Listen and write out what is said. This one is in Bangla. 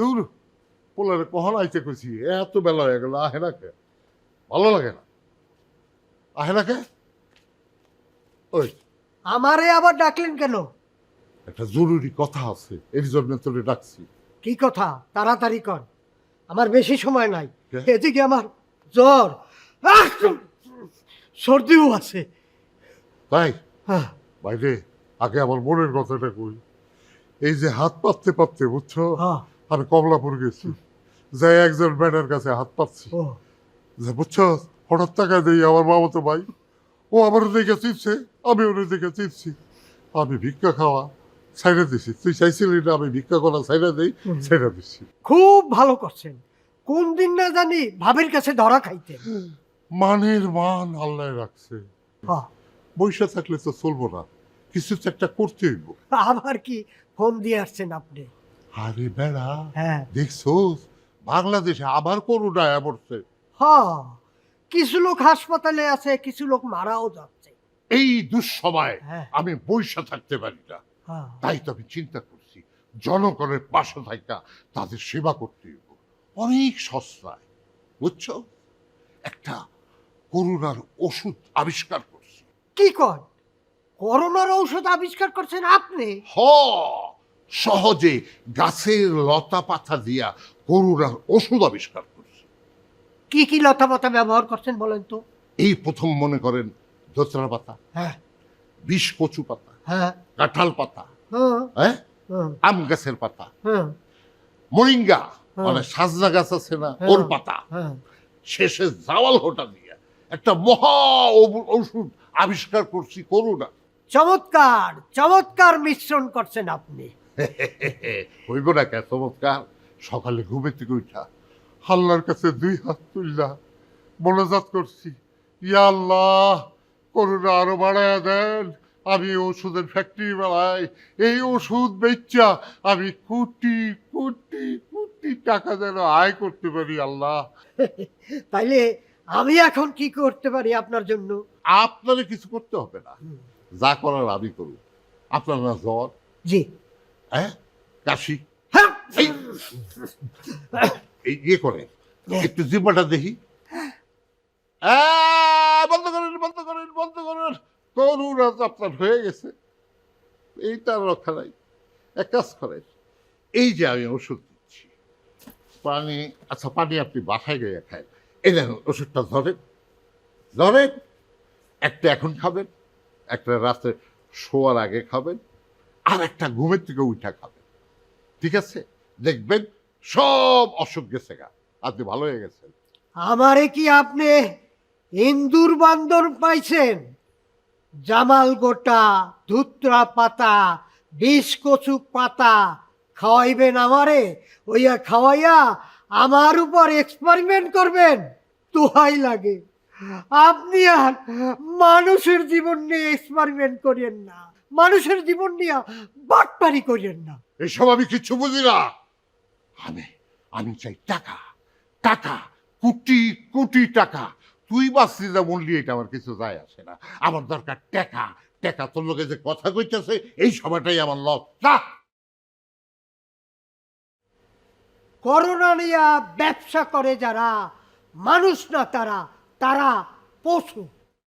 দূর। পোলারে কখন আইতে কইছি এত বেলা হয়ে গেল আহে না কে? ভালো লাগে না। আহে না কে? ওই। আমারে আবার ডাকলেন কেন? একটা জরুরি কথা আছে এর জন্য তোরে ডাকছি। কি কথা? তাড়াতাড়ি কর। আমার বেশি সময় নাই। এদিকে আমার জ্বর। সর্দিও আছে। তাই? হ্যাঁ, বাইরে আগে আমার মনের কথাটা কই। এই যে হাত পাততে পাততে বুঝছ? আমি কমলাপুর গেছি। যাই একজন ম্যাডার কাছে হাত পাচ্ছি যে বুঝছ হঠাৎ টাকা দিই আমার মামা তো ভাই। ও আমার দেখে চিপছে আমি ওর দেখে চিপছি। আমি ভিক্ষা খাওয়া ছাইড়া দিছি। তুই চাইছিলি না আমি ভিক্ষা করা ছাইড়া দিই। ছাইড়া দিছি। খুব ভালো করছেন। কোন দিন না জানি ভাবের কাছে ধরা খাইতে মানের মান আল্লাহ রাখছে। বৈশা থাকলে তো চলবো না। কিছু তো একটা করতে হইব। আবার কি ফোন দিয়ে আসছেন আপনি? আরে বেড়া হ্যাঁ। দেখছোস? বাংলাদেশে আবার করোনা পড়ছে। হ্যাঁ কিছু লোক হাসপাতালে আছে কিছু লোক মারাও যাচ্ছে। এই দুঃসময় হ্যাঁ। আমি বৈশা থাকতে পারি না। হ্যাঁ তাই তো আমি চিন্তা করছি জনগণের পাশে থাকা তাদের সেবা করতে হইব। অনেক সস্তায় বুঝছ? একটা করোনার ওষুধ আবিষ্কার করছি। কি কর? করোনার ঔষধ আবিষ্কার করছেন আপনি? হ। সহজে গাছের লতা পাতা দিয়া করোনার ওষুধ আবিষ্কার করছি। কি কি লতা পাতা ব্যবহার করছেন বলেন তো? এই প্রথম মনে করেন দোতরা পাতা হ্যাঁ। বিষ কচু পাতা হ্যাঁ। কাঁঠাল পাতা হ্যাঁ। হ্যাঁ? হ্যাঁ। আম গাছের পাতা হ্যাঁ। মরিঙ্গা। মানে সাজনা গাছ আছে না। ওর পাতা। শেষে জাওয়াল হোটা দিয়ে একটা মহা ঔষধ আবিষ্কার করছি করোনা চমৎকার চমৎকার মিশ্রণ করছেন আপনি। হইব না কে চমৎকার। সকালে ঘুমে থেকে উঠা আল্লাহর কাছে দুই হাত তুললা মনোজাত করছি। ইয়া আল্লাহ করোনা আরও বাড়ায়া দেন। আমি ওষুধের ফ্যাক্টরি বাড়াই এই ওষুধ বেচা আমি কোটি কোটি কোটি টাকা যেন আয় করতে পারি আল্লাহ। তাইলে আমি এখন কি করতে পারি আপনার জন্য? আপনারে কিছু করতে হবে না। যা করার আমি করব। আপনার না জ্বর? জি। হ্যাঁ? কাশি। হ্যাঁ। এই ইয়ে করে একটু জিব্বাটা দেখি। বন্ধ করেন বন্ধ করেন বন্ধ করেন। করুণা আপনার হয়ে গেছে। এইটা রক্ষা নাই। এক কাজ করেন এই যে আমি ওষুধ দিচ্ছি পানি আচ্ছা পানি আপনি বাসায় গিয়ে খায় এই দেখুন ওষুধটা ধরেন ধরেন একটা এখন খাবেন একটা রাতে শোয়ার আগে খাবেন আর একটা ঘুমের থেকে উঠা খাবেন ঠিক আছে? দেখবেন সব অসুখ গেছে গা। আপনি ভালো হয়ে গেছেন। আমারে কি আপনি ইন্দুর বান্দর পাইছেন? জামাল গোটা, ধুত্রা পাতা, বিষ কচু পাতা খাওয়াইবেন আমারে? ওইয়া খাওয়াইয়া আমার উপর এক্সপেরিমেন্ট করবেন। তোহাই লাগে। আপনি আর মানুষের জীবন নিয়ে এক্সপেরিমেন্ট করেন না। মানুষের জীবন নিয়ে বাটপারি করেন না। এসব আমি কিচ্ছু বুঝি না। আমি আমি চাই টাকা টাকা কোটি কোটি টাকা। তুই বাঁচলি না বললি এটা আমার কিছু যায় আসে না। আমার দরকার টাকা টাকা। তোর লোকে যে কথা কইতেছে এই সময়টাই আমার লস। না করোনা নিয়ে ব্যবসা করে যারা মানুষ না তারা তারা পশু।